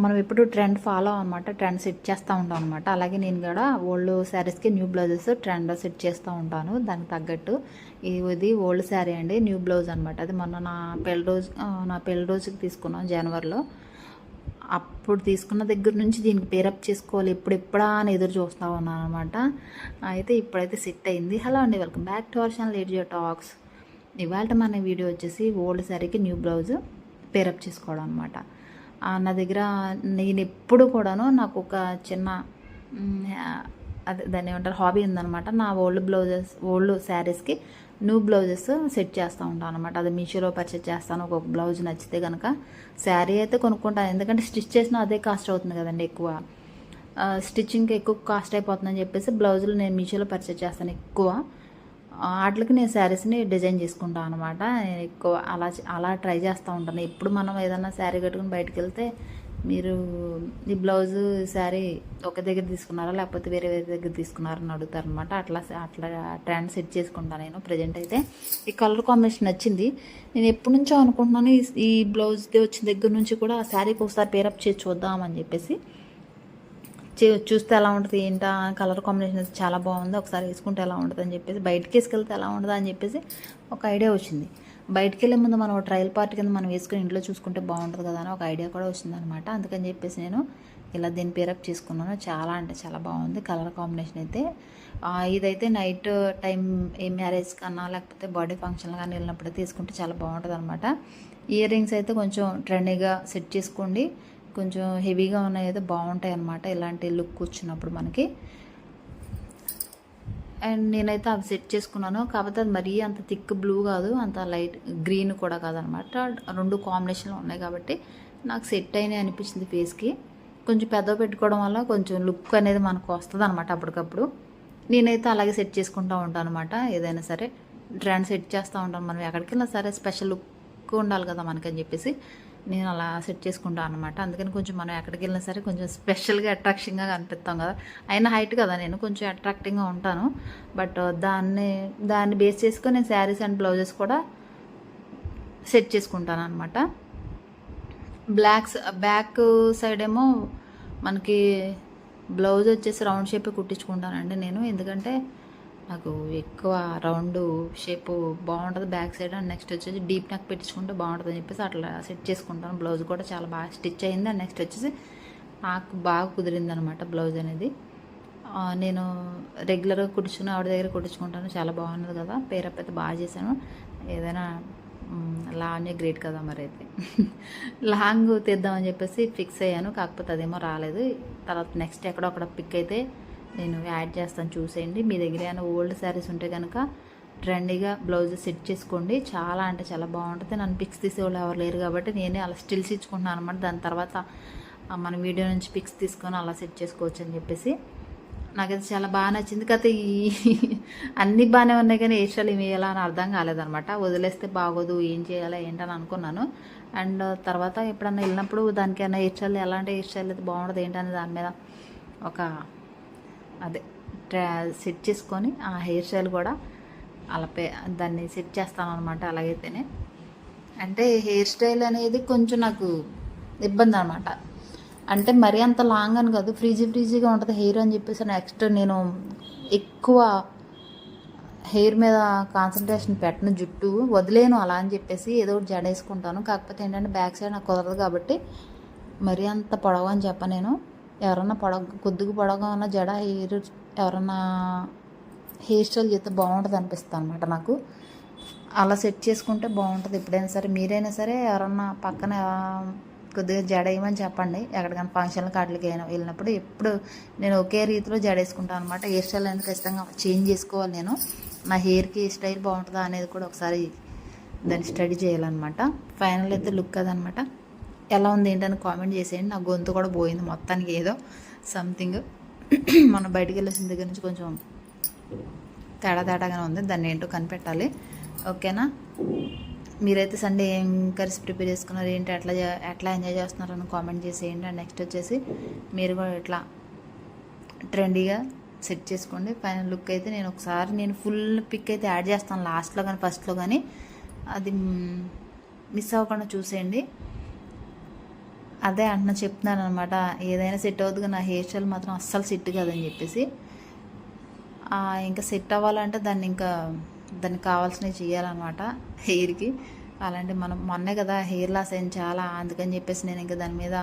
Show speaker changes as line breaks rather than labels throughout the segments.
మనం ఎప్పుడు trend follow అనమాట ట్రెండ్ సెట్ చేస్తూ ఉంటాం అనమాట అలాగే నేను కూడా ఓల్డ్ శారీస్కి న్యూ బ్లౌజెస్ ట్రెండ్ సెట్ చేస్తూ ఉంటాను. దానికి తగ్గట్టు ఇది ఓల్డ్ శారీ అండి న్యూ బ్లౌజ్ అనమాట అది మొన్న నా పెళ్ళి రోజు నా పెళ్ళి రోజుకి తీసుకున్నాను జనవరిలో. అప్పుడు తీసుకున్న దగ్గర నుంచి దీనికి పేరప్ చేసుకోవాలి ఎప్పుడెప్పుడా అని ఎదురు చూస్తూ ఉన్నాను అనమాట అయితే ఇప్పుడైతే సెట్ అయింది. హలో అండి welcome back to our channel lady talks. ఇవాళ మన వీడియో వచ్చేసి ఓల్డ్ శారీకి న్యూ బ్లౌజ్ పేరప్ చేసుకోవడం అనమాట నా దగ్గర నేను ఎప్పుడు కూడాను నాకు ఒక చిన్న అదే దాన్ని ఏమంటారు హాబీ ఉందనమాట నా ఓల్డ్ బ్లౌజెస్ ఓల్డ్ శారీస్కి న్యూ బ్లౌజెస్ సెట్ చేస్తూ ఉంటాను అనమాట అది మీషోలో పర్చేస్ చేస్తాను ఒక బ్లౌజ్ నచ్చితే కనుక శారీ అయితే కొనుక్కుంటాను ఎందుకంటే స్టిచ్ చేసిన అదే కాస్ట్ అవుతుంది కదండి ఎక్కువ. స్టిచ్చింగ్కి ఎక్కువ కాస్ట్ అయిపోతుందని చెప్పేసి బ్లౌజులు నేను మీషోలో పర్చేస్ చేస్తాను ఎక్కువ. వాటికి నేను శారీస్ని డిజైన్ చేసుకుంటాను అనమాట నేను ఎక్కువ అలా అలా ట్రై చేస్తూ ఉంటాను. ఎప్పుడు మనం ఏదైనా శారీ కట్టుకుని బయటకు వెళ్తే మీరు ఈ బ్లౌజ్ శారీ ఒక దగ్గర తీసుకున్నారా లేకపోతే వేరే వేరే దగ్గర తీసుకున్నారని అడుగుతారు అనమాట అట్లా అట్లా ట్రెండ్ సెట్ చేసుకుంటాను నేను ప్రజెంట్ అయితే. ఈ కలర్ కాంబినేషన్ నచ్చింది. నేను ఎప్పటి నుంచో అనుకుంటున్నాను ఈ- ఈ బ్లౌజ్ వచ్చిన దగ్గర నుంచి కూడా ఆ శారీకి ఒకసారి పేరప్ చేసి చూద్దామని చెప్పేసి. చూస్తే ఎలా ఉంటుంది ఏంటా కలర్ కాంబినేషన్ అయితే చాలా బాగుంది ఒకసారి వేసుకుంటే ఎలా ఉంటుంది అని చెప్పేసి బయటకి వేసుకెళ్తే ఎలా ఉంటుంది అని చెప్పేసి ఒక ఐడియా వచ్చింది. బయటికి వెళ్ళే ముందు మనం ట్రయల్ పార్ట్ కింద మనం వేసుకుని ఇంట్లో చూసుకుంటే బాగుంటుంది కదా అని ఒక ఐడియా కూడా వచ్చింది అనమాట అందుకని చెప్పేసి నేను ఇలా దీన్ని పేరప్ చేసుకున్నాను. చాలా అంటే చాలా బాగుంది కలర్ కాంబినేషన్ అయితే. ఇదైతే నైట్ టైం ఏ మ్యారేజ్ కన్నా లేకపోతే బర్త్డే ఫంక్షన్ కానీ వెళ్ళినప్పుడు తీసుకుంటే చాలా బాగుంటుంది అనమాట ఇయర్ రింగ్స్ అయితే కొంచెం ట్రెండీగా సెట్ చేసుకోండి. కొంచెం హెవీగా ఉన్నాయి అయితే బాగుంటాయి అనమాట ఇలాంటి లుక్ వచ్చినప్పుడు మనకి. అండ్ నేనైతే అవి సెట్ చేసుకున్నాను. కాకపోతే అది మరీ అంత థిక్ బ్లూ కాదు అంత లైట్ గ్రీన్ కూడా కాదనమాట రెండు కాంబినేషన్లో ఉన్నాయి కాబట్టి నాకు సెట్ అయినాయి అనిపించింది ఫేస్కి. కొంచెం పెద్ద పెట్టుకోవడం వల్ల కొంచెం లుక్ అనేది మనకు వస్తుంది అనమాట అప్పటికప్పుడు. నేనైతే అలాగే సెట్ చేసుకుంటూ ఉంటాను అనమాట ఏదైనా సరే ట్రెండ్ సెట్ చేస్తూ ఉంటాను మనం. ఎక్కడికి వెళ్ళినా సరే స్పెషల్ లుక్ ఉండాలి కదా మనకని చెప్పేసి. నేను అలా సెట్ చేసుకుంటాను అనమాట అందుకని కొంచెం మనం ఎక్కడికి వెళ్ళినా సరే కొంచెం స్పెషల్గా అట్రాక్షన్గా కనిపిస్తాం కదా. అయినా హైట్ కదా నేను కొంచెం అట్రాక్టింగ్గా ఉంటాను. బట్ uh, దాన్ని దాన్ని బేస్ చేసుకొని నేను శారీస్ అండ్ బ్లౌజెస్ కూడా సెట్ చేసుకుంటాను అనమాట బ్లాక్స్ బ్యాక్ సైడ్ ఏమో మనకి బ్లౌజ్ వచ్చేసి రౌండ్ షేప్ కుట్టించుకుంటానండి నేను. ఎందుకంటే నాకు ఎక్కువ రౌండ్ షేప్ బాగుంటుంది బ్యాక్ సైడ్ అండ్ నెక్స్ట్ వచ్చేసి డీప్ నెక్ పెట్టించుకుంటే బాగుంటుంది అని చెప్పేసి అట్లా సెట్ చేసుకుంటాను. బ్లౌజ్ కూడా చాలా బాగా స్టిచ్ అయింది అండ్ నెక్స్ట్ వచ్చేసి నాకు బాగా కుదిరింది అనమాట బ్లౌజ్ అనేది. నేను రెగ్యులర్గా కుట్టించుకుని ఆవిడ దగ్గర కుట్టించుకుంటాను. చాలా బాగున్నది కదా పేరప్ అయితే బాగా చేశాను. ఏదైనా లాంగ్ గ్రేట్ కదా మరి అయితే. లాంగ్ తీద్దామని చెప్పేసి ఫిక్స్ అయ్యాను కాకపోతే అదేమో రాలేదు. తర్వాత నెక్స్ట్ ఎక్కడో అక్కడ పిక్ అయితే నేను యాడ్ చేస్తాను చూసేయండి. మీ దగ్గర ఏమైనా ఓల్డ్ శారీస్ ఉంటే కనుక ట్రెండీగా బ్లౌజ్ సెట్ చేసుకోండి. చాలా అంటే చాలా బాగుంటుంది. నన్ను పిక్స్ తీసేవాళ్ళు ఎవరు లేరు కాబట్టి నేనే అలా స్టిల్స్ ఇచ్చుకుంటున్నాను అనమాట దాని తర్వాత మన వీడియో నుంచి పిక్స్ తీసుకొని అలా సెట్ చేసుకోవచ్చు అని చెప్పేసి. నాకైతే చాలా బాగా నచ్చింది. కాకపోతే ఈ అన్నీ బాగానే ఉన్నాయి కానీ ఏషాలు ఇవి ఎలా అని అర్థం కాలేదనమాట వదిలేస్తే బాగోదు ఏం చేయాలా ఏంటని అనుకున్నాను. అండ్ తర్వాత ఎప్పుడన్నా వెళ్ళినప్పుడు దానికైనా ఏషాలు ఎలాంటి ఏషాలు అయితే బాగుంటుంది ఏంటని దాని మీద ఒక అదే ట్రా సెట్ చేసుకొని ఆ హెయిర్ స్టైల్ కూడా అలా దాన్ని సెట్ చేస్తాను అనమాట అలాగైతేనే. అంటే హెయిర్ స్టైల్ అనేది కొంచెం నాకు ఇబ్బంది అనమాట అంటే మరీ అంత లాంగ్ అని కాదు ఫ్రీజీ ఫ్రీజీగా ఉంటుంది హెయిర్ అని చెప్పేసి నెక్స్ట్ నేను ఎక్కువ హెయిర్ మీద కాన్సన్ట్రేషన్ పెట్టను జుట్టు వదిలేను అలా అని చెప్పేసి ఏదో ఒకటి జడ వేసుకుంటాను కాకపోతే ఏంటంటే బ్యాక్ సైడ్ నాకు కుదరదు కాబట్టి మరీ అంత పొడవు అని చెప్ప నేను. ఎవరన్నా పొడగ కొద్దిగా పొడగా ఉన్న జడ హెయిర్ ఎవరన్నా హెయిర్ స్టైల్ చేస్తే బాగుంటుంది అనిపిస్తుంది అనమాట నాకు. అలా సెట్ చేసుకుంటే బాగుంటుంది. ఎప్పుడైనా సరే మీరైనా సరే ఎవరన్నా పక్కన కొద్దిగా జడ వేయమని చెప్పండి. ఎక్కడికైనా ఫంక్షన్లకు వాటికి అయినా వెళ్ళినప్పుడు ఎప్పుడు నేను ఒకే రీతిలో జడ వేసుకుంటాను అనమాట హెయిర్ స్టైల్ అనేది ఖచ్చితంగా చేంజ్ చేసుకోవాలి నేను. నా హెయిర్కి స్టైల్ బాగుంటుందా అనేది కూడా ఒకసారి దాన్ని స్టడీ చేయాలన్నమాట. ఫైనల్ అయితే లుక్ అదనమాట ఎలా ఉంది ఏంటని కామెంట్ చేసేయండి. నా గొంతు కూడా పోయింది మొత్తానికి ఏదో సంథింగ్ మనం బయటికి వెళ్ళేసిన దగ్గర నుంచి కొంచెం తేడా తేడాగానే ఉంది. దాన్ని ఏంటో కనిపెట్టాలి. ఓకేనా? మీరైతే సండే ఏం కర్రీస్ ప్రిపేర్ చేసుకున్నారు? ఏంటి? ఎట్లా ఎట్లా ఎంజాయ్ చేస్తున్నారు అని కామెంట్ చేసేయండి. అండ్ నెక్స్ట్ వచ్చేసి మీరు కూడా ఇట్లా ట్రెండీగా సెట్ చేసుకోండి. ఫైనల్ లుక్ అయితే నేను ఒకసారి నేను ఫుల్ పిక్ అయితే యాడ్ చేస్తాను లాస్ట్లో కానీ ఫస్ట్లో కానీ అది mm, మిస్ అవ్వకుండా చూసేయండి. అదే అంటున్నా చెప్తున్నాను అనమాట ఏదైనా సెట్ అవుతుంది నా హెయిర్ స్టైల్ మాత్రం అస్సలు సెట్ కాదని చెప్పేసి. ఇంకా సెట్ అవ్వాలంటే దాన్ని ఇంకా దానికి కావాల్సినవి చేయాలన్నమాట హెయిర్కి అలాంటి మనం మొన్నే కదా హెయిర్ లాస్ అయింది చాలా అందుకని చెప్పేసి నేను ఇంకా దాని మీద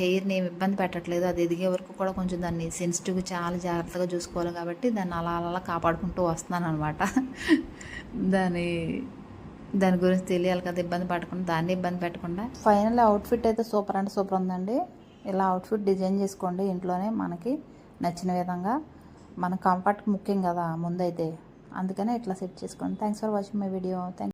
హెయిర్ని ఏమి ఇబ్బంది పెట్టట్లేదు. అది ఎదిగే వరకు కూడా కొంచెం దాన్ని సెన్సిటివ్గా చాలా జాగ్రత్తగా చూసుకోవాలి కాబట్టి దాన్ని అలా అలా అలా కాపాడుకుంటూ వస్తున్నాను అనమాట దాని దాని గురించి తెలియాలి కదా ఇబ్బంది పడకుండా దాన్ని ఇబ్బంది పెట్టకుండా. ఫైనల్ అవుట్ఫిట్ అయితే సూపర్ అంటే సూపర్ ఉందండి. ఇలా అవుట్ఫిట్ డిజైన్ చేసుకోండి ఇంట్లోనే మనకి నచ్చిన విధంగా. మన కంఫర్ట్ ముఖ్యం కదా ముందైతే. అందుకనే ఇట్లా సెట్ చేసుకోండి thanks for watching my video thank